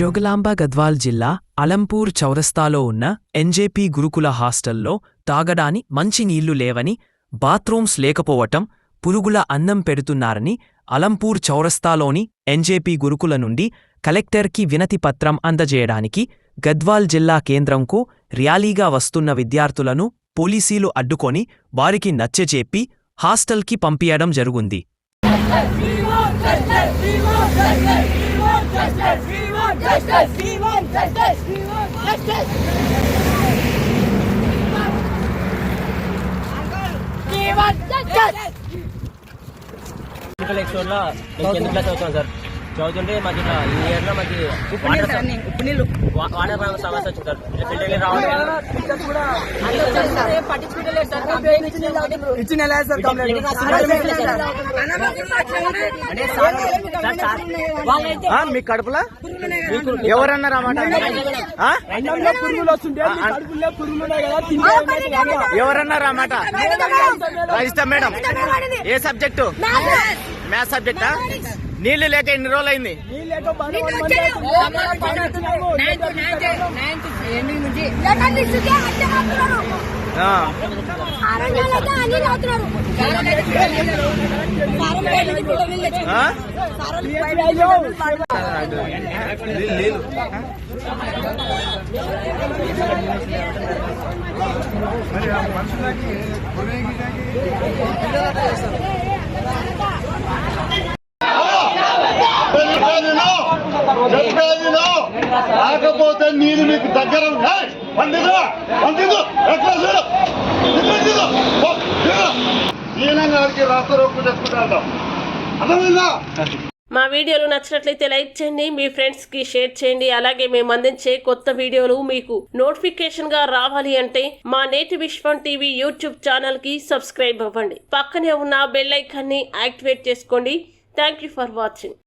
జోగలాంబ గద్వాల్ జిల్లా అలంపూర్ చౌరస్తాలో ఉన్న ఎన్జేపీ గురుకుల హాస్టల్లో తాగడాని మంచి నీళ్ళు లేవని బాత్రూమ్స్ లేకపోవటం పురుగుల అన్నం పెడుతున్నారని అలంపూర్ చౌరస్తాలోని ఎన్జేపీ గురుకుల నుండి కలెక్టర్కి వినతిపత్రం అందజేయడానికి గద్వాల్ జిల్లా కేంద్రంకు ర్యాలీగా వస్తున్న విద్యార్థులను పోలీసీలు అడ్డుకొని వారికి నచ్చజెప్పి హాస్టల్కి పంపియడం జరుగుంది. మెడికల్ ఎక్స్టోర్లో నేను టెన్త్ క్లాస్ చదువుతాను సార్ చదువుతుంటే మాకు ఇట్లా ఈ ఇయర్లో మాకు వాటర్ సమ- వా- వాటర్ సమస్య వచ్చింది సార్ ఎలా సార్ కంప్లైంట్ అంటే సార్ సార్ సార్ ఆ, మీ కడుపులో ఎవరన్నారు అన్నమాట ఎవరన్నారు అన్నమాట రాజిస్తా మేడం ఏ సబ్జెక్టు మ్యాథ్స్ సబ్జెక్టా నీళ్ళు లేక ఎన్ని రోజులు అయింది నీళ్ళు రాకపోతే నీళ్ళు మీకు దగ్గర ఉన్నాయి రాష్ట్ర రోడ్డు అర్థమైందా? మా వీడియోలు నచ్చినట్లయితే లైక్ చేయండి మీ ఫ్రెండ్స్కి షేర్ చేయండి అలాగే మేము అందించే కొత్త వీడియోలు మీకు నోటిఫికేషన్గా రావాలి అంటే మా నేటి విశ్వం టీవీ యూట్యూబ్ ఛానల్కి సబ్స్క్రైబ్ అవ్వండి. పక్కనే ఉన్న బెల్ ఐకాన్ని యాక్టివేట్ చేసుకోండి. Thank you for watching